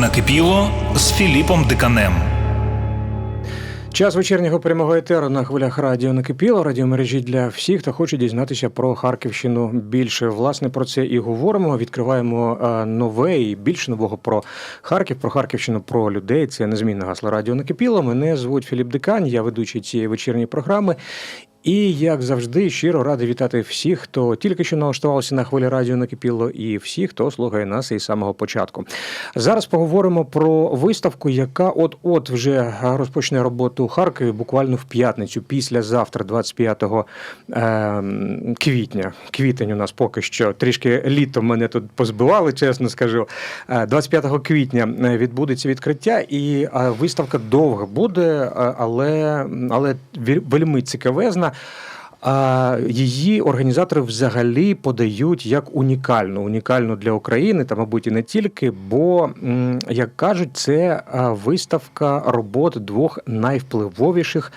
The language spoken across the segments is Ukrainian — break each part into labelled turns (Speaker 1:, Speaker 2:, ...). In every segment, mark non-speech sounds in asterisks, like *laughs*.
Speaker 1: Накипіло з Філіпом Диканем.
Speaker 2: Час вечірнього прямого етеру на хвилях радіо накипіло. Радіомережі для всіх, хто хоче дізнатися про Харківщину більше. Власне про це і говоримо. Відкриваємо е, нове і більше нового про Харків, про Харківщину, про людей. Це незмінне гасло радіо накипіло. Мене звуть Філіп Дикань, я ведучий цієї вечірньої програми. І як завжди, щиро радий вітати всіх, хто тільки що налаштувався на хвилі радіо накипіло, і всіх, хто слухає нас із самого початку. Зараз поговоримо про виставку, яка от-от вже розпочне роботу у Харкові буквально в п'ятницю, післязавтра, 25 е, квітня. Квітень у нас поки що трішки літом мене тут позбивали, чесно скажу. Е, 25 квітня е, відбудеться відкриття, і е, виставка довга буде, е, але, але вельми цікавезна. А її організатори взагалі подають як унікальну, унікальну для України, та, мабуть, і не тільки, бо, як кажуть, це виставка робот двох найвпливовіших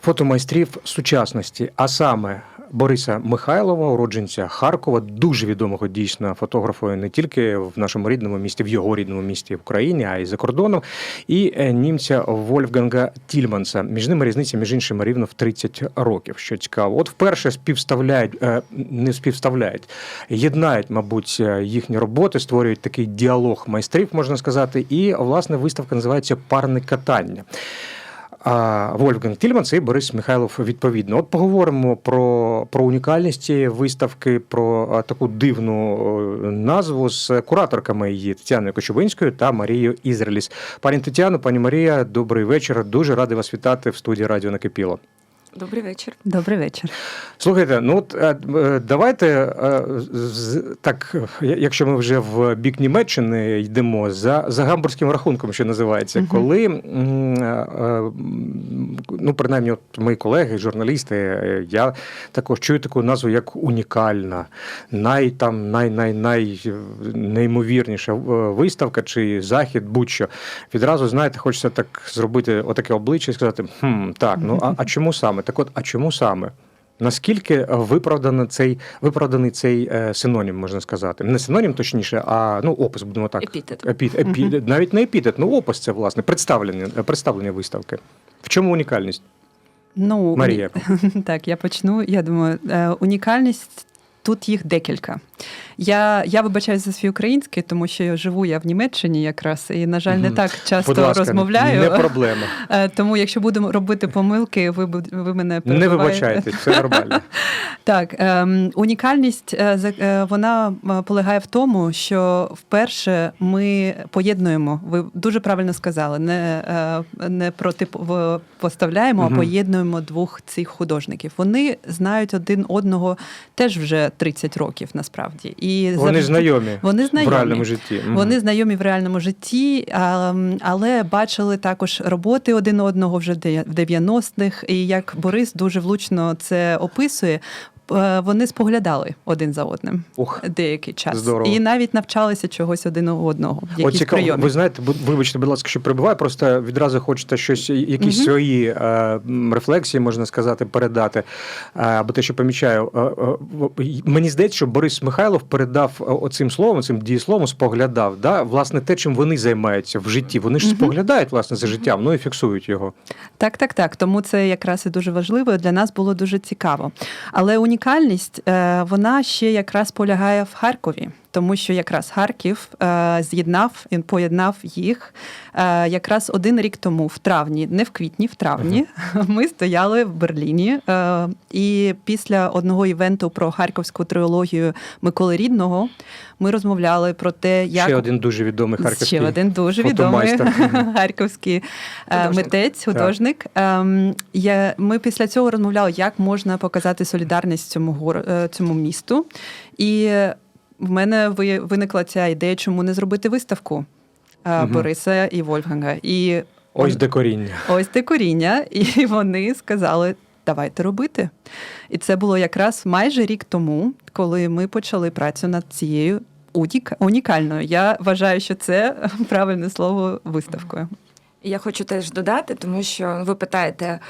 Speaker 2: фотомайстрів сучасності, а саме Бориса Михайлова, уродженця Харкова, дуже відомого дійсно фотографа не тільки в нашому рідному місті, в його рідному місті в Україні, а й за кордоном, і е, німця Вольфганга Тільманса. Між ними різниця, між іншими, рівно в 30 років. Що цікаво, от вперше співставляють, е, не співставляють, єднають, мабуть, е, їхні роботи, створюють такий діалог майстрів, можна сказати. І власне виставка називається Парне катання. Вольфганг Тільманс і Борис Михайлов відповідно. От поговоримо про, про унікальність цієї виставки, про таку дивну назву з кураторками її Тетяною Кочубинською та Марією Ізреліс. Пані Тетяно, пані Марія, добрий вечір. Дуже радий вас вітати в студії Радіо Накипіло.
Speaker 3: Добрий вечір.
Speaker 4: Добрий вечір.
Speaker 2: Слухайте, ну от е, е, давайте е, так, якщо ми вже в бік Німеччини йдемо за, за гамбурзьким рахунком, що називається,
Speaker 4: Мгм.
Speaker 2: коли ну принаймні, от мої колеги, журналісти, я також чую таку назву як унікальна, най там най, най, най неймовірніша виставка чи захід, будь-що. Відразу знаєте, хочеться так зробити отаке обличчя і сказати: хм, так, ну а, а чому саме? Так от, а чому саме? Наскільки виправдано цей виправданий цей е, синонім, можна сказати? Не синонім, точніше, а ну опис, будемо так.
Speaker 3: Епітет.
Speaker 2: Епі, епі, навіть не епітет, ну опис це власне представлення, представлення виставки. В чому унікальність?
Speaker 4: Ну, уні-
Speaker 2: Марія. *laughs*
Speaker 4: так, я почну. Я думаю, е, унікальність тут їх декілька. Я, я вибачаюся за свій український, тому що я живу я в Німеччині якраз, і, на жаль, не так часто
Speaker 2: Будь ласка,
Speaker 4: розмовляю.
Speaker 2: Не проблема. *laughs*
Speaker 4: Е, Тому, якщо будемо робити помилки, ви, ви мене
Speaker 2: Не
Speaker 4: перебиваєте.
Speaker 2: вибачайтесь, все нормально. *laughs*
Speaker 4: Так, ем, унікальність е, е, вона полягає в тому, що вперше ми поєднуємо. Ви дуже правильно сказали, не, не протипоставляємо,
Speaker 2: Мгм.
Speaker 4: а поєднуємо двох цих художників. Вони знають один одного теж вже 30 років насправді. І
Speaker 2: Вони
Speaker 4: завжди-
Speaker 2: знайомі
Speaker 4: Вони знайомі.
Speaker 2: в реальному житті.
Speaker 4: Вони знайомі в реальному житті, але бачили також роботи один одного вже в 90-х. І як Борис дуже влучно це описує. Е, Вони споглядали один за одним
Speaker 2: Ух.
Speaker 4: деякий час
Speaker 2: Здорово.
Speaker 4: і навіть навчалися чогось один у одного.
Speaker 2: От
Speaker 4: Якісь
Speaker 2: цікаво,
Speaker 4: прийомі.
Speaker 2: ви знаєте, вибачте, будь ласка, що прибуваю, просто відразу хочете щось, якісь
Speaker 4: Мгм.
Speaker 2: свої е, рефлексії, можна сказати, передати. Е, або те, що помічаю. Е, е, мені здається, що Борис Михайлов передав е, оцим словом, цим дієсловом, споглядав, да, власне, те, чим вони займаються в житті. Вони ж
Speaker 4: Мгм.
Speaker 2: споглядають власне за життям, ну і фіксують його.
Speaker 4: Так, так, так. Тому це якраз і дуже важливо. Для нас було дуже цікаво. Але унікальність е, вона ще якраз полягає в Харкові. Тому що якраз Харків е, з'єднав і поєднав їх е, якраз один рік тому, в травні, не в квітні, в травні. Ми стояли в Берліні. Е, і після одного івенту про харківську трилогію Миколи Рідного ми розмовляли про те, як
Speaker 2: Ще один дуже відомий харківський
Speaker 4: Ще один дуже відомий *laughs* харківський е,
Speaker 3: Художник.
Speaker 4: митець, художник. Ем, Я, ми після цього розмовляли, як можна показати солідарність цьому е, цьому місту. І в мене виникла ця ідея, чому не зробити виставку
Speaker 2: Мгм.
Speaker 4: Бориса і Вольфганга. І
Speaker 2: Ось де коріння.
Speaker 4: ось те коріння, і *laughs* вони сказали. Давайте робити. І це було якраз майже рік тому, коли ми почали працю над цією унік- унікальною. Я вважаю, що це *laughs* правильне слово виставкою.
Speaker 3: Я хочу теж додати, тому що ви питаєте,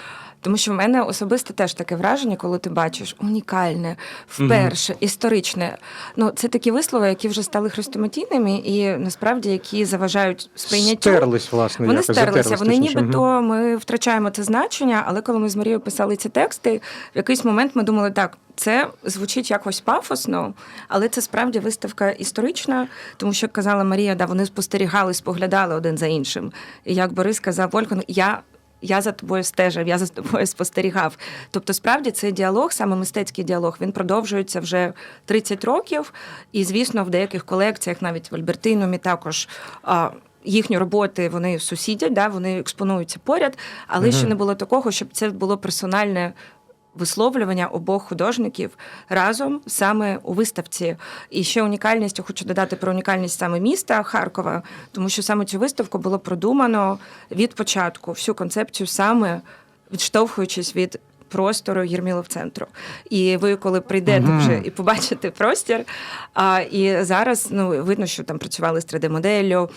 Speaker 3: Тому що в мене особисто теж таке враження, коли ти бачиш унікальне, вперше, історичне. Ну, це такі вислови, які вже стали хрестоматійними і насправді які заважають сприйняттю.
Speaker 2: Стерлись, власне,
Speaker 3: Вони
Speaker 2: якось,
Speaker 3: стерлися. Вони нібито ми втрачаємо це значення, але коли ми з Марією писали ці тексти, в якийсь момент ми думали, так, це звучить якось пафосно, але це справді виставка історична, тому що як казала Марія, да, вони спостерігали, споглядали один за іншим. І як Борис сказав, Вольфганг, я. Я за тобою стежив, я за тобою спостерігав. Тобто, справді цей діалог, саме мистецький діалог, він продовжується вже 30 років. І, звісно, в деяких колекціях, навіть в Альбертинумі, також їхні роботи вони сусідять, да, вони експонуються поряд, але ще не було такого, щоб це було персональне. Висловлювання обох художників разом саме у виставці. І ще унікальність, я хочу додати про унікальність саме міста Харкова, тому що саме цю виставку було продумано від початку, всю концепцію саме відштовхуючись від простору Єрмілов центру. І ви, коли прийдете вже і побачите простір, а, і зараз ну, видно, що там працювали з 3D-моделлю,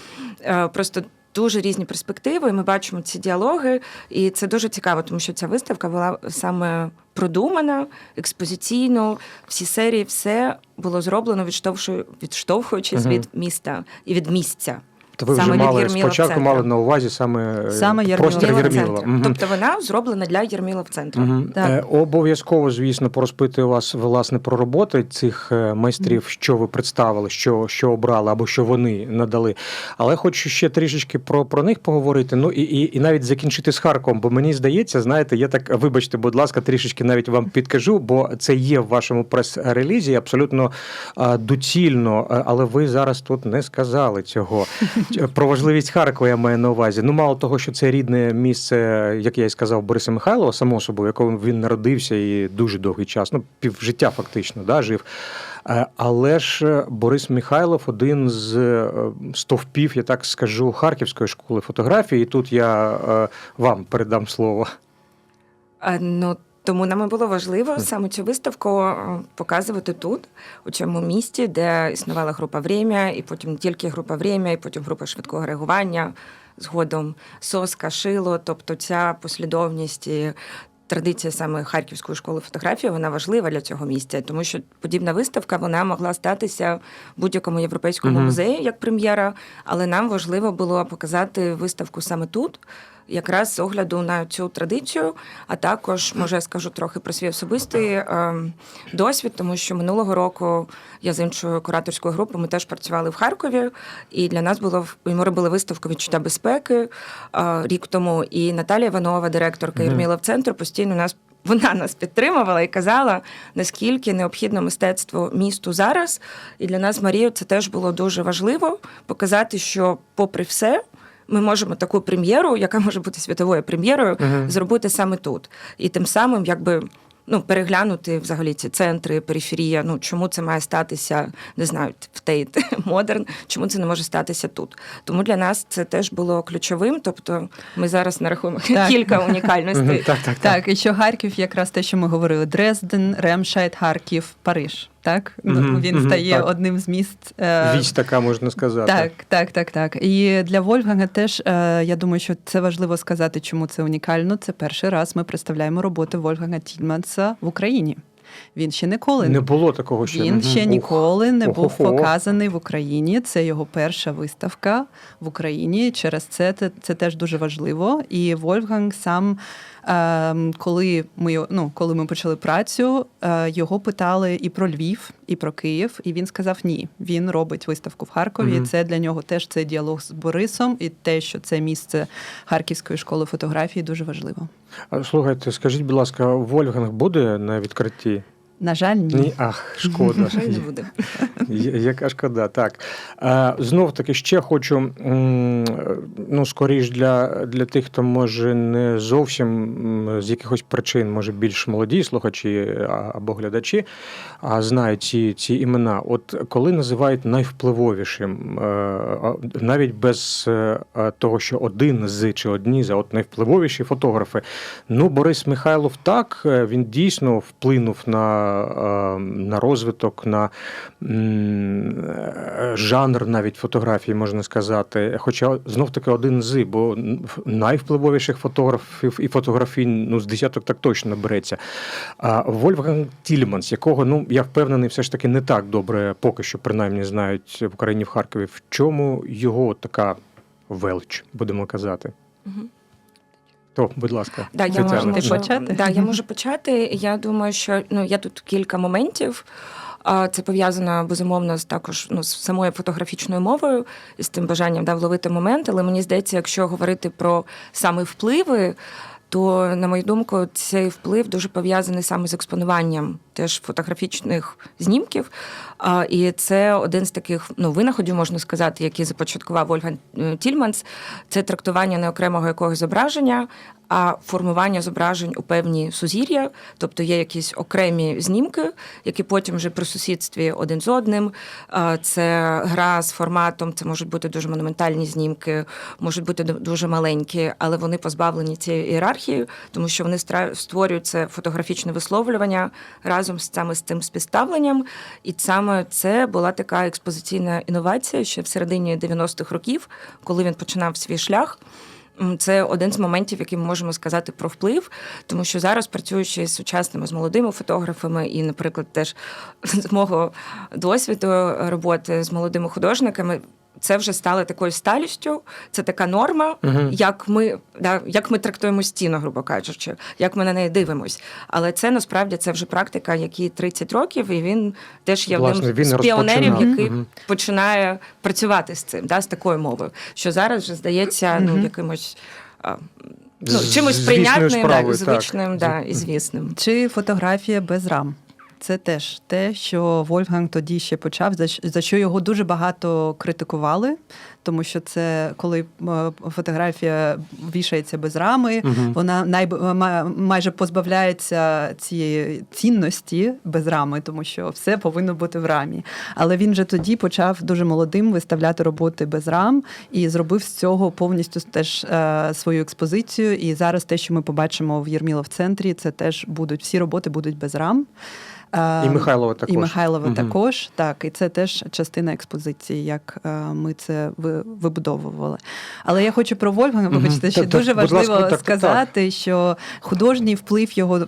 Speaker 3: е, просто. Дуже різні перспективи, і ми бачимо ці діалоги, і це дуже цікаво, тому що ця виставка була саме продумана, експозиційно. Всі серії, все було зроблено відштовхую- відштовхуючись від міста і від місця.
Speaker 2: То ви
Speaker 3: саме
Speaker 2: вже мали спочатку мали на увазі саме, е,
Speaker 4: Саме
Speaker 2: простір Єрмілова.
Speaker 3: центр. Тобто вона зроблена для Єрмілов центру.
Speaker 4: Так.
Speaker 2: Е, Обов'язково, звісно, порозпитую вас власне про роботи цих е, майстрів, що ви представили, що, що обрали або що вони надали. Але хочу ще трішечки про, про них поговорити. Ну і, і, і навіть закінчити з Харковом. Бо мені здається, знаєте, я так вибачте, будь ласка, трішечки навіть вам підкажу, бо це є в вашому прес-релізі абсолютно доцільно, але ви зараз тут не сказали цього. Ч- Про важливість Харкова я маю на увазі. Ну, мало того, що це рідне місце, як я і сказав, Бориса Михайлова, само собою, в якому він народився і дуже довгий час, ну, півжиття фактично, да, жив. Е, Але ж е, Борис Михайлов один з е, стовпів, я так скажу, Харківської школи фотографії. І тут я е, вам передам слово.
Speaker 3: Ну, тому нам було важливо саме цю виставку е, показувати тут, у цьому місті, де існувала група «Время», і потім не тільки група «Время», і потім група швидкого реагування, згодом соска, шило. Тобто ця послідовність і традиція саме Харківської школи фотографії, вона важлива для цього місця, тому що подібна виставка вона могла статися в будь-якому європейському
Speaker 2: Мгм.
Speaker 3: музеї як прем'єра, але нам важливо було показати виставку саме тут. Якраз з огляду на цю традицію, а також може я скажу трохи про свій особистий е, досвід, тому що минулого року я з іншою кураторською групою ми теж працювали в Харкові, і для нас було ми робили виставку відчуття безпеки е, рік тому. І Наталія Іванова, директорка. Єрмілов центру, постійно нас. Вона нас підтримувала і казала, наскільки необхідно мистецтво місту зараз. І для нас, Марію, це теж було дуже важливо показати, що, попри все, ми можемо таку прем'єру, яка може бути світовою прем'єрою,
Speaker 2: Мгм.
Speaker 3: зробити саме тут. І тим самим, якби. Ну, переглянути взагалі ці центри, периферія. Ну чому це має статися, не знаю, в Тейт *laughs* Модерн, чому це не може статися тут? Тому для нас це теж було ключовим. Тобто, ми зараз нарахуємо
Speaker 4: Так. *laughs*
Speaker 3: кілька унікальностей.
Speaker 2: Так, так, так.
Speaker 4: Так, і що Харків, якраз те, що ми говорили: Дрезден, Ремшайт, Харків, Париж. Так, ну
Speaker 2: Мгм,
Speaker 4: він
Speaker 2: мгм,
Speaker 4: стає
Speaker 2: так.
Speaker 4: одним з міст. е,
Speaker 2: Вісь така можна сказати.
Speaker 4: Так, так, так, так. І для Вольфганга теж е, я думаю, що це важливо сказати, чому це унікально. Це перший раз ми представляємо роботи Вольфганга Тільманса в Україні. Він ще ніколи
Speaker 2: Не було такого ще.
Speaker 4: він ще ніколи не був показаний в Україні. Це його перша виставка в Україні. Через це це, це теж дуже важливо. І Вольфганг сам, коли ми ну, коли ми почали працю, е, його питали і про Львів, і про Київ. І він сказав ні. Він робить виставку в Харкові. І Це для нього теж цей діалог з Борисом, і те, що це місце Харківської школи фотографії, дуже важливо.
Speaker 2: Слухайте, скажіть, будь ласка, Вольфганг буде на відкритті?
Speaker 4: На жаль, ні.
Speaker 2: Ні, ах, шкода.
Speaker 3: Не буде.
Speaker 2: Яка шкода, так. Знов таки ще хочу, ну, скоріш для, для тих, хто може не зовсім з якихось причин, може більш молоді слухачі або глядачі, а знають ці, ці імена. От коли називають найвпливовішим, е, навіть без е, того, що один з чи одні з, а от найвпливовіші фотографи. Ну, Борис Михайлов так, е, він дійсно вплинув на на розвиток, на жанр навіть фотографії, можна сказати. Хоча знов таки один з, бо найвпливовіших фотографів і фотографій ну, з десяток так точно береться. Вольфганг Тільманс, якого ну я впевнений, все ж таки не так добре, поки що принаймні знають в Україні в Харкові. В чому його така велич, будемо казати?
Speaker 3: Мгм.
Speaker 2: То, будь ласка,
Speaker 3: Да, я можу,
Speaker 4: Ти почати?
Speaker 3: Да, я можу почати. Я думаю, що ну я тут кілька моментів. Це пов'язано безумовно з також ну, з самою фотографічною мовою і з тим бажанням да, вловити момент. Але мені здається, якщо говорити про саме впливи, то, на мою думку, цей вплив дуже пов'язаний саме з експонуванням теж фотографічних знімків. І це один з таких ну, винаходів, можна сказати, який започаткував Вольфган е, Тільманс. Це трактування не окремого якогось зображення, а формування зображень у певні сузір'я, тобто є якісь окремі знімки, які потім вже при сусідстві один з одним. Це гра з форматом, це можуть бути дуже монументальні знімки, можуть бути дуже маленькі, але вони позбавлені цієї ієрархії, тому що вони створюють це фотографічне висловлювання разом з саме з тим співставленням. І саме це була така експозиційна інновація ще в середині 90-х років, коли він починав свій шлях. Це один з моментів, який ми можемо сказати про вплив, тому що зараз, працюючи з сучасними з молодими фотографами, і, наприклад, теж з мого досвіду роботи з молодими художниками. Це вже стало такою сталістю, це така норма,
Speaker 2: Мгм.
Speaker 3: як ми да, як ми трактуємо стіну, грубо кажучи, як ми на неї дивимось. Але це насправді це вже практика, якій 30 років, і він теж є
Speaker 2: Власне,
Speaker 3: одним
Speaker 2: він
Speaker 3: з піонерів, який
Speaker 2: Мгм.
Speaker 3: починає працювати з цим, да, з такою мовою. Що зараз вже здається ну, якимось ну, чимось прийнятним,
Speaker 2: справою,
Speaker 3: так, звичним
Speaker 2: так.
Speaker 3: да, і звісним.
Speaker 4: Чи фотографія без рам? Це теж те, що Вольфганг тоді ще почав, за що його дуже багато критикували, тому що це коли е, фотографія вішається без рами,
Speaker 2: Мгм.
Speaker 4: вона ма- майже позбавляється цієї цінності без рами, тому що все повинно бути в рамі. Але він же тоді почав дуже молодим виставляти роботи без рам і зробив з цього повністю теж е, свою експозицію. І зараз те, що ми побачимо в Єрмілов центрі, це теж будуть всі роботи будуть без рам. Е,
Speaker 2: І Михайлова також.
Speaker 4: І Михайлова
Speaker 2: Мгм.
Speaker 4: також, так, і це теж частина експозиції, як е, ми це вибудовували. Але я хочу про Вольфганга, вибачте, ще
Speaker 2: Так, так,
Speaker 4: дуже
Speaker 2: ласка,
Speaker 4: важливо
Speaker 2: так, так,
Speaker 4: сказати, що художній вплив його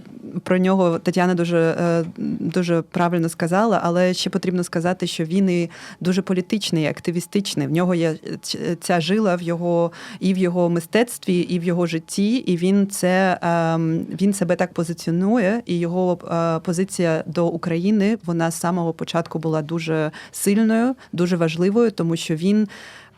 Speaker 4: про нього Тетяна дуже, е, дуже правильно сказала, але ще потрібно сказати, що він і дуже політичний, і активістичний. В нього є ц- ця жила в його і в його мистецтві, і в його житті, і він це ем, він себе так позиціонує, і його е, позиція до України вона з самого початку була дуже сильною, дуже важливою, тому що він.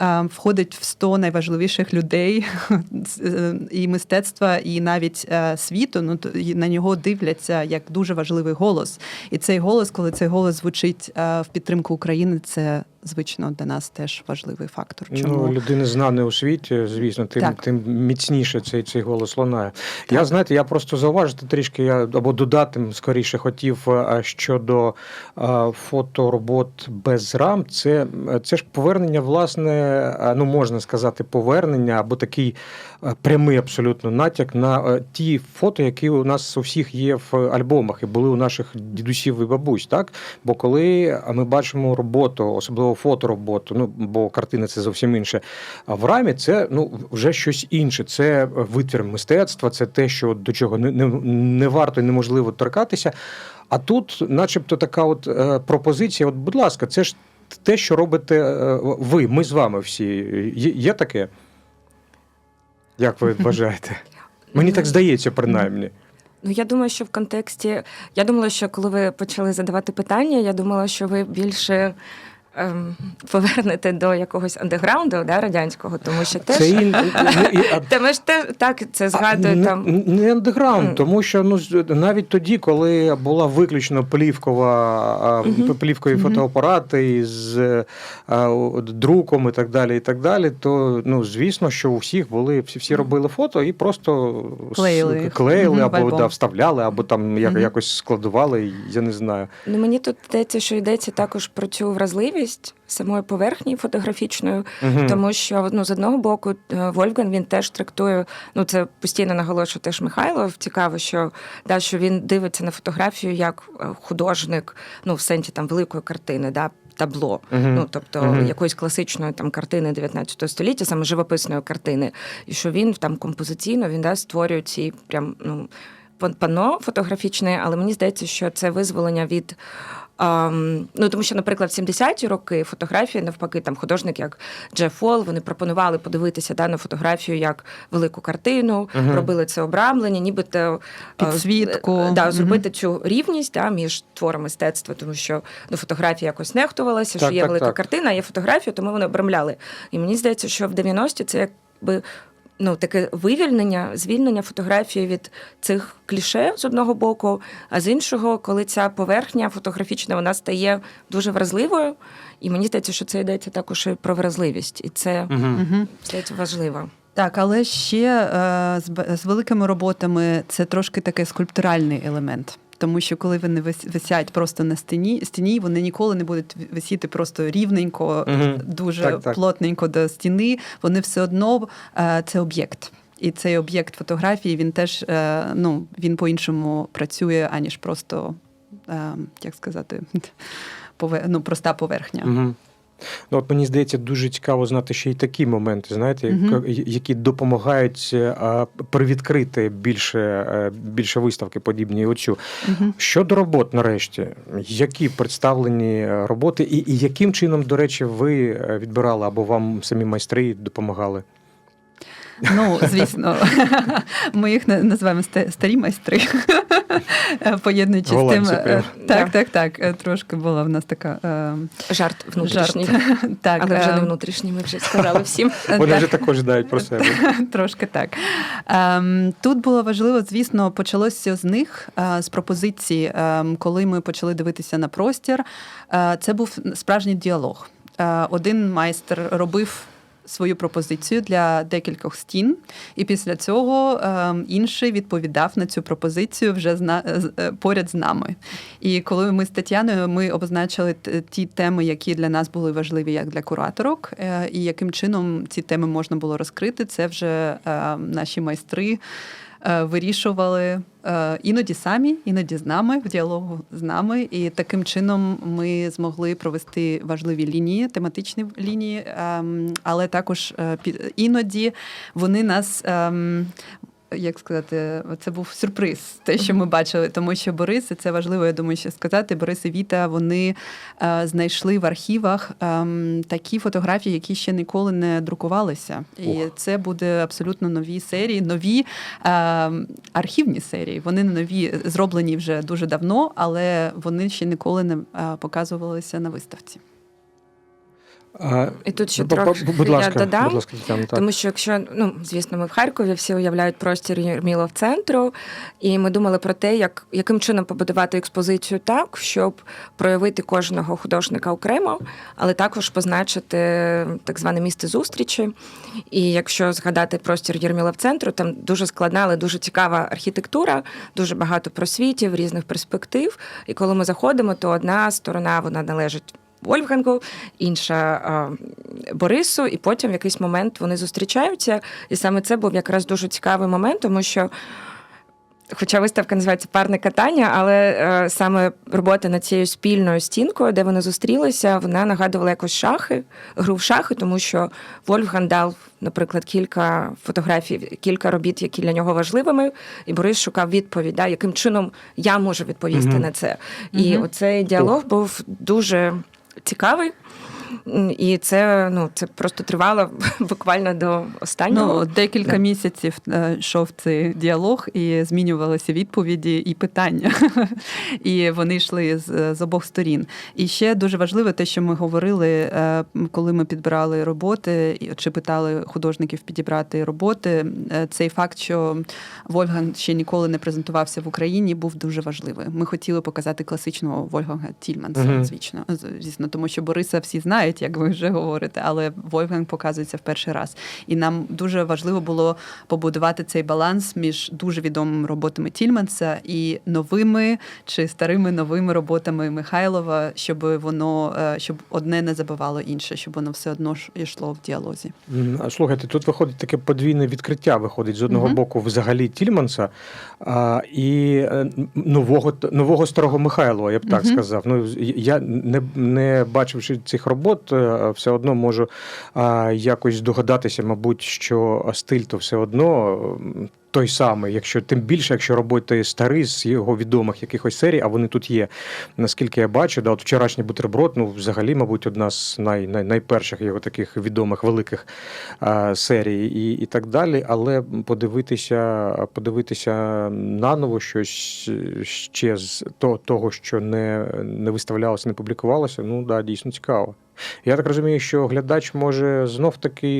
Speaker 4: е, Входить в 100 найважливіших людей *laughs* е, і мистецтва, і навіть е, світу. Ну на нього дивляться як дуже важливий голос. І цей голос, коли цей голос звучить в підтримку України, це звично для нас теж важливий фактор. Чому
Speaker 2: Ну, людини знаної у світі, звісно, тим,
Speaker 4: Так.
Speaker 2: тим міцніше цей, цей голос лунає. Я знаєте, я просто зауважити трішки, я або додати скоріше хотів е, щодо е, фоторобот без рам. Це, це ж повернення, власне, е, ну можна сказати, повернення або такий е, прямий абсолютно натяк на е, ті фото, які у нас у всіх є в альбомах і були у наших дідусів і бабусь. Так? Бо коли ми бачимо роботу, особливо фотороботу, ну бо картина це зовсім інше. А в рамі це ну вже щось інше. Це витвір мистецтва, це те, що до чого не, не, не варто і неможливо торкатися. А тут, начебто, така от е, пропозиція: от, будь ласка, це ж те, що робите е, ви, ми з вами всі. Є, є таке? Як ви вважаєте? *laughs* Мені так здається, принаймні.
Speaker 3: Ну, я думаю, що в контексті. Я думала, що коли ви почали задавати питання, я думала, що ви більше. Ем, Повернете до якогось андеграунду да, радянського, тому що теж
Speaker 2: Це і- а-
Speaker 3: ми ж те так це
Speaker 2: не,
Speaker 3: там.
Speaker 2: не андеграунд, тому що ну навіть тоді, коли була виключно плівкова плівкові фотоапарати з друком і так далі, і так далі, то ну звісно, що у всіх були всі, всі робили фото і просто
Speaker 4: Клеїли
Speaker 2: клеїли або да, вставляли, або там як, якось складували. Я не знаю.
Speaker 3: Ну мені тут здається, що йдеться також про цю вразливість. Вразливість самої поверхні фотографічної,
Speaker 2: Мгм.
Speaker 3: тому що ну з одного боку е, Вольфган він теж трактує. Ну це постійно наголошує теж Михайлов. Цікаво, що да, що він дивиться на фотографію як е, художник, ну в сенсі там великої картини, да. Табло,
Speaker 2: Мгм.
Speaker 3: ну тобто
Speaker 2: Мгм.
Speaker 3: якоїсь класичної там картини 19 століття, саме живописної картини, і що він там композиційно він да, створює ці прям ну пан- панно фотографічне, але мені здається, що це визволення від. Um, ну тому що, наприклад, в 70-ті роки фотографії, навпаки, там художник, як Джеф Фол, вони пропонували подивитися да, на фотографію як велику картину,
Speaker 2: Мгм.
Speaker 3: робили це обрамлення, нібито е,
Speaker 4: Підсвітку.
Speaker 3: е, да, зробити цю рівність да, між твором мистецтва, тому що ну, фотографія якось нехтувалася,
Speaker 2: Так,
Speaker 3: що є
Speaker 2: так,
Speaker 3: велика
Speaker 2: так.
Speaker 3: картина, а є фотографія, тому вони обрамляли. І мені здається, що в 90-ті це якби. Ну, таке вивільнення, звільнення фотографії від цих кліше з одного боку, а з іншого, коли ця поверхня фотографічна вона стає дуже вразливою. І мені здається, що це йдеться також і про вразливість, і це.
Speaker 2: Мгм.
Speaker 3: здається важливо.
Speaker 4: Так, але ще е, з, з великими роботами це трошки такий скульптуральний елемент. Тому що коли вони вис- висять просто на стіні, стіні, вони ніколи не будуть висіти просто рівненько,
Speaker 2: Мгм.
Speaker 4: дуже
Speaker 2: Так, так.
Speaker 4: плотненько до стіни. Вони все одно е, це об'єкт. І цей об'єкт фотографії він теж е, ну, він по-іншому працює, аніж просто, е, як сказати, *laughs* пове- ну, проста поверхня.
Speaker 2: Мгм. Ну, от мені здається, дуже цікаво знати ще й такі моменти, знаєте, угу. які допомагають е, привідкрити більше, е, більше виставки, подібні оцю.
Speaker 4: Угу.
Speaker 2: Щодо робот, нарешті, які представлені е, роботи, і, і яким чином, до речі, ви відбирали або вам самі майстри допомагали?
Speaker 4: Ну, звісно, *laughs* ми їх на- називаємо старі майстри, *laughs* поєднуючи з тим. Е,
Speaker 2: прям.
Speaker 4: Так, так, так. е, Трошки була в нас така е,
Speaker 3: Жарт внутрішній.
Speaker 4: жарт. *laughs* Так,
Speaker 3: Але вже не внутрішній, ми вже сказали всім.
Speaker 2: Вони вже також знають про себе.
Speaker 4: Трошки так. Ем, Тут було важливо, звісно, почалося з них, з пропозиції, ем, коли ми почали дивитися на простір. Це був справжній діалог. Один майстер робив. Свою пропозицію для декількох стін, і після цього ем, інший відповідав на цю пропозицію вже зна, з- е, поряд з нами. І коли ми з Тетяною ми обозначили ті теми, які для нас були важливі як для кураторок, е, і яким чином ці теми можна було розкрити, це вже е, наші майстри е, вирішували е, іноді самі, іноді з нами в діалогу з нами. І таким чином ми змогли провести важливі лінії, тематичні лінії, ем, але також е, іноді вони нас. Як сказати, це був сюрприз, те, що ми бачили, тому що Борис, і це важливо, я думаю, ще сказати. Борис і Віта вони е, знайшли в архівах ем, такі фотографії, які ще ніколи не друкувалися. І
Speaker 2: Ох.
Speaker 4: це буде абсолютно нові серії, нові ем, архівні серії. Вони не нові, зроблені вже дуже давно, але вони ще ніколи не е, показувалися на виставці.
Speaker 2: А,
Speaker 3: І тут ще трохи
Speaker 2: будь ласка,
Speaker 3: додам.
Speaker 2: будь ласка, Тетяно, так.
Speaker 3: Тому що якщо ну звісно, ми в Харкові всі уявляють простір Єрмілов центру, і ми думали про те, як яким чином побудувати експозицію так, щоб проявити кожного художника окремо, але також позначити так зване місце зустрічі. І якщо згадати простір Єрмілов центру, там дуже складна, але дуже цікава архітектура, дуже багато просвітів, різних перспектив. І коли ми заходимо, то одна сторона вона належить. Вольфгангу, інша Борису, і потім в якийсь момент вони зустрічаються. І саме це був якраз дуже цікавий момент, тому що. Хоча виставка називається парне катання, але е, саме робота над цією спільною стінкою, де вони зустрілися, вона нагадувала якось шахи, гру в шахи, тому що Вольфган дав, наприклад, кілька фотографій, кілька робіт, які для нього важливими, і Борис шукав відповідь, да, яким чином я можу відповісти
Speaker 2: Мгм.
Speaker 3: на це. І
Speaker 4: Мгм.
Speaker 3: оцей діалог був дуже цікавий. І це ну це просто тривало *laughs* буквально до останнього.
Speaker 4: Ну, декілька
Speaker 3: Да.
Speaker 4: місяців е, йшов цей діалог, і змінювалися відповіді і питання. *laughs* і вони йшли з, з обох сторін. І ще дуже важливо те, що ми говорили, е, коли ми підбирали роботи, і- чи питали художників підібрати роботи. е, Цей факт, що Вольган ще ніколи не презентувався в Україні, був дуже важливий. Ми хотіли показати класичного Вольганга Тільманса, звісно, звісно, тому що Бориса всі знають. Знають, як ви вже говорите, але Вольфганг показується в перший раз. І нам дуже важливо було побудувати цей баланс між дуже відомими роботами Тільманса і новими чи старими новими роботами Михайлова, щоб воно е, щоб одне не забивало інше, щоб воно все одно йшло в діалозі.
Speaker 2: Слухайте, тут виходить таке подвійне відкриття. Виходить з одного
Speaker 4: Мгм.
Speaker 2: боку взагалі Тільманса а, і е, нового нового старого Михайлова, я б так
Speaker 4: Мгм.
Speaker 2: сказав. Ну я не, не бачивши цих робот, е, все одно можу якось здогадатися, мабуть, що стиль то все одно. Той самий, якщо тим більше, якщо роботи старий з його відомих якихось серій, а вони тут є. Наскільки я бачу, да, от вчорашній бутерброд, ну взагалі, мабуть, одна з най, най, найперших його таких відомих великих а, серій і, і так далі. Але подивитися, подивитися наново щось ще з то- того, що не, не виставлялося, не публікувалося, ну да, дійсно цікаво. Я так розумію, що глядач може знов таки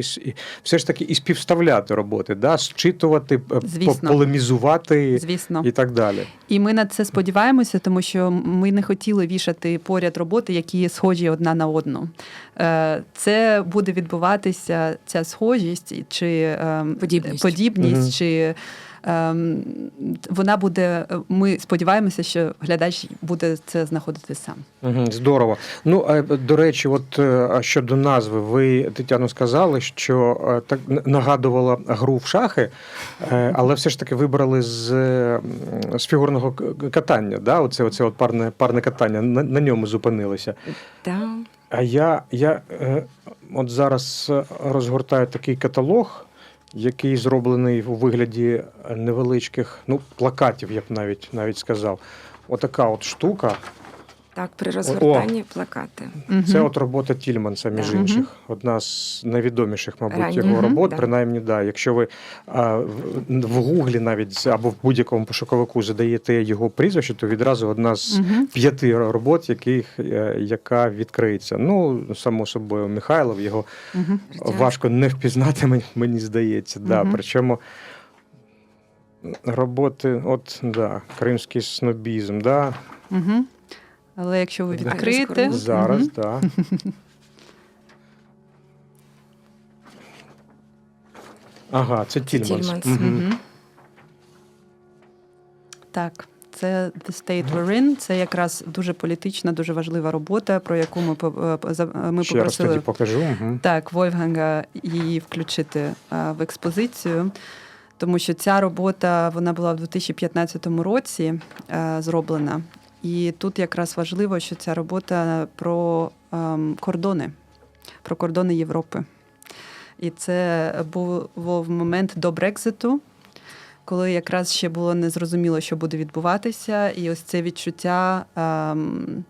Speaker 2: все ж таки і співставляти роботи, да? зчитувати, п-
Speaker 4: Звісно.
Speaker 2: полемізувати
Speaker 4: Звісно.
Speaker 2: і так далі.
Speaker 4: І ми на це сподіваємося, тому що ми не хотіли вішати поряд роботи, які схожі одна на одну. Е, Це буде відбуватися ця схожість чи ем,
Speaker 3: Подібність.
Speaker 4: подібність
Speaker 2: угу.
Speaker 4: чи вона буде. Ми сподіваємося, що глядач буде це знаходити сам.
Speaker 2: Здорово. Ну а до речі, от е, а щодо назви, ви Тетяно сказали, що е, так нагадувала гру в шахи, е, але все ж таки вибрали з, е, з фігурного катання. Да? Оце, оце от парне, парне катання. На, на ньому зупинилися.
Speaker 3: Да.
Speaker 2: А я, я е, от зараз е, розгортаю такий каталог, який зроблений у вигляді невеличких ну, плакатів, я б навіть навіть сказав. Отака от штука.
Speaker 3: Так, при розгортанні плакати.
Speaker 2: Це от робота Тільманса, між
Speaker 3: Да.
Speaker 2: інших. Одна з найвідоміших, мабуть,
Speaker 3: Ранніх.
Speaker 2: його робот.
Speaker 3: Да.
Speaker 2: Принаймні, да. Якщо ви а, в, в Гуглі навіть або в будь-якому пошуковику задаєте його прізвище, то відразу одна з
Speaker 4: Мгм.
Speaker 2: п'яти робот, яких, е, яка відкриється. Ну, само собою, Михайлов, його
Speaker 4: Мгм.
Speaker 2: важко не впізнати, мені, мені здається. Да.
Speaker 4: Мгм.
Speaker 2: Причому роботи, от, да, кримський снобізм, да.
Speaker 4: Мгм. Але якщо ви
Speaker 2: Да.
Speaker 4: відкриєте,
Speaker 2: зараз, да. *laughs* Ага, це Тільманс.
Speaker 3: Тільманс.
Speaker 2: Мгм.
Speaker 4: Мгм. Так, це The State We're In. Це якраз дуже політична, дуже важлива робота, про яку ми по- е, за- ми
Speaker 2: Ще раз
Speaker 4: попросили
Speaker 2: тоді покажу.
Speaker 4: Так Вольфганга її включити е, в експозицію. Тому що ця робота вона була в 2015 році е, зроблена. І тут якраз важливо, що ця робота про ем, кордони, про кордони Європи. І це був момент до Брекзиту, коли якраз ще було незрозуміло, що буде відбуватися, і ось це відчуття ем,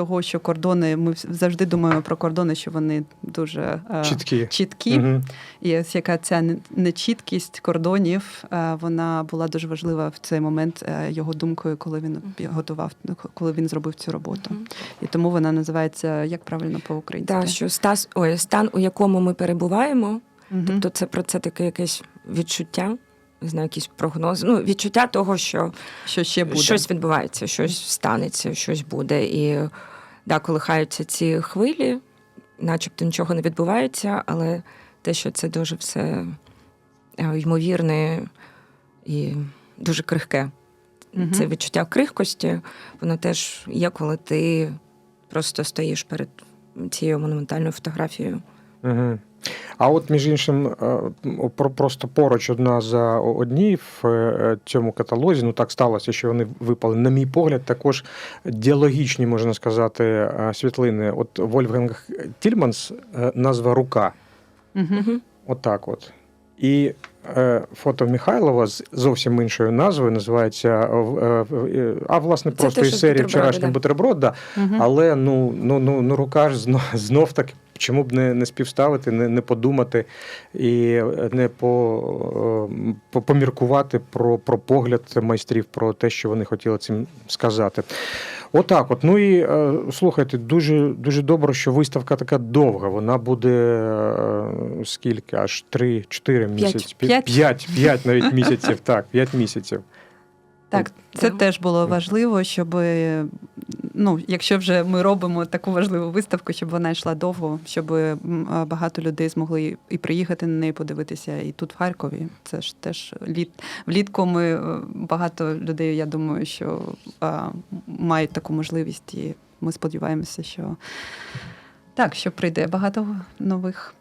Speaker 4: того, що кордони, ми завжди думаємо про кордони, що вони дуже е,
Speaker 2: Чіткі.
Speaker 4: чіткі.
Speaker 2: Мгм.
Speaker 4: І ось яка ця нечіткість кордонів, е, вона була дуже важлива в цей момент е, його думкою, коли він готував, ну, коли він зробив цю роботу.
Speaker 3: Мгм.
Speaker 4: І тому вона називається як правильно по-українськи.
Speaker 3: Да, що стас, ой, стан, у якому ми перебуваємо,
Speaker 4: Мгм.
Speaker 3: тобто це про це таке якесь відчуття, не знаю, якісь прогнози. Ну, відчуття того, що
Speaker 4: що ще буде.
Speaker 3: щось відбувається, щось станеться, щось буде. І да, колихаються ці хвилі, начебто нічого не відбувається, але те, що це дуже все е, ймовірне і дуже крихке.
Speaker 4: Угу.
Speaker 3: Це відчуття крихкості, воно теж є, коли ти просто стоїш перед цією монументальною фотографією.
Speaker 2: Угу. А от між іншим, е, просто поруч одна за одній в е, цьому каталозі. Ну так сталося, що вони випали. На мій погляд, також діалогічні, можна сказати, е, світлини. От Вольфганг Тільманс, е, назва Рука.
Speaker 4: Мгм.
Speaker 2: Отак от. І е, фото Михайлова з зовсім іншою назвою називається. е, е, а власне просто із серії
Speaker 3: бутерброди,
Speaker 2: вчорашній
Speaker 3: да.
Speaker 2: бутерброд. Да.
Speaker 4: Мгм.
Speaker 2: Але ну, ну, ну, ну рука ж знов, знов таки, чому б не, не співставити, не, не подумати і не по, е, по, поміркувати про, про погляд майстрів, про те, що вони хотіли цим сказати. Отак, от. Ну і е, слухайте, дуже, дуже добре, що виставка така довга. Вона буде е, скільки? Аж 3-4 місяці.
Speaker 4: П'ять.
Speaker 2: 5, 5 навіть *laughs* місяців. Так, 5 місяців.
Speaker 4: Так, це теж було важливо, щоб ну, якщо вже ми робимо таку важливу виставку, щоб вона йшла довго, щоб багато людей змогли і приїхати на неї подивитися, і тут в Харкові. Це ж теж літ влітку. Ми е, багато людей, я думаю, що а, мають таку можливість, і ми сподіваємося, що так, що прийде багато нових.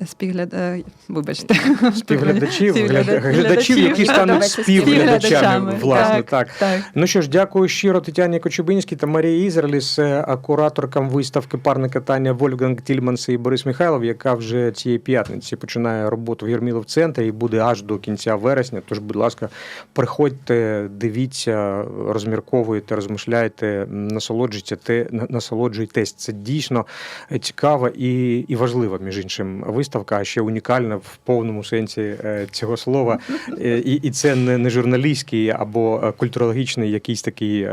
Speaker 4: Е, Спігляд... е, Вибачте,
Speaker 2: Співглядачів,
Speaker 4: Співгляда-
Speaker 2: гля- глядачів, які стануть
Speaker 3: Співглядачами,
Speaker 2: власне, так.
Speaker 4: так.
Speaker 2: Ну що ж, дякую щиро Тетяні Кочубинській та Марії Ізерліс, е, кураторкам виставки парне катання Вольфганг Тільманс і Борис Михайлов, яка вже цієї п'ятниці починає роботу в Єрмілов центрі і буде аж до кінця вересня. Тож, будь ласка, приходьте, дивіться, розмірковуйте, розмишляйте, насолоджуйтеся, те- насолоджуйтесь. Це дійсно цікава і, і важлива, між іншим, виставка, а ще унікальна в повному сенсі е, цього слова. Е, І, і це не, не журналістський або е, культурологічний якийсь такий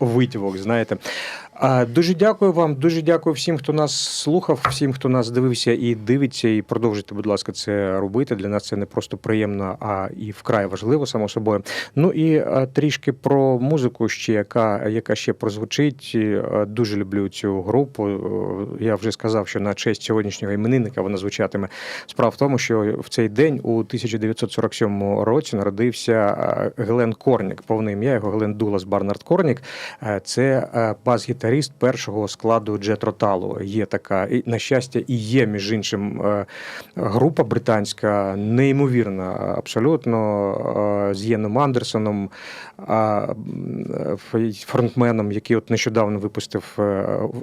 Speaker 2: витівок, знаєте. Дуже дякую вам, дуже дякую всім, хто нас слухав, всім, хто нас дивився і дивиться. І продовжуйте, будь ласка, це робити. Для нас це не просто приємно, а і вкрай важливо, само собою. Ну і трішки про музику, ще яка, яка ще прозвучить. Дуже люблю цю групу. Я вже сказав, що на честь сьогоднішнього іменинника вона звучатиме. Справа в тому, що в цей день, у 1947 році, народився е, Гелен Корнік. Повне ім'я його Гелен Дуглас Барнард Корнік. Е, Це е, бас-гітаріст першого складу Джет Роталу. Є така, і на щастя, і є між іншим група британська, неймовірна, абсолютно з Єном Андерсоном, фронтменом, який от нещодавно випустив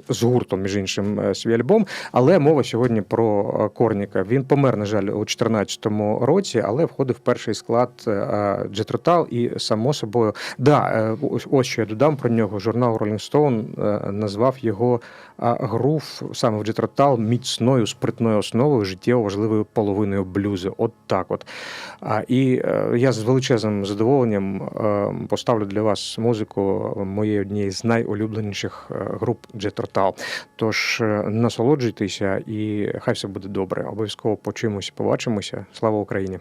Speaker 2: з гуртом, між іншим, свій альбом. Але мова сьогодні про е, Корніка. Він помер, на жаль, у 2014 році, але входив в перший склад е, Джетротал і само собою. Да, е, ось- що я додам про нього. Журнал Rolling Stone назвав його грув саме в Джетротал міцною спритною основою життєво важливою половиною блюзу. От так от. І я з величезним задоволенням поставлю для вас музику моєї однієї з найулюбленіших груп Джетротал. Тож насолоджуйтеся і хай все буде добре. Обов'язково почуємося, побачимося. Слава Україні!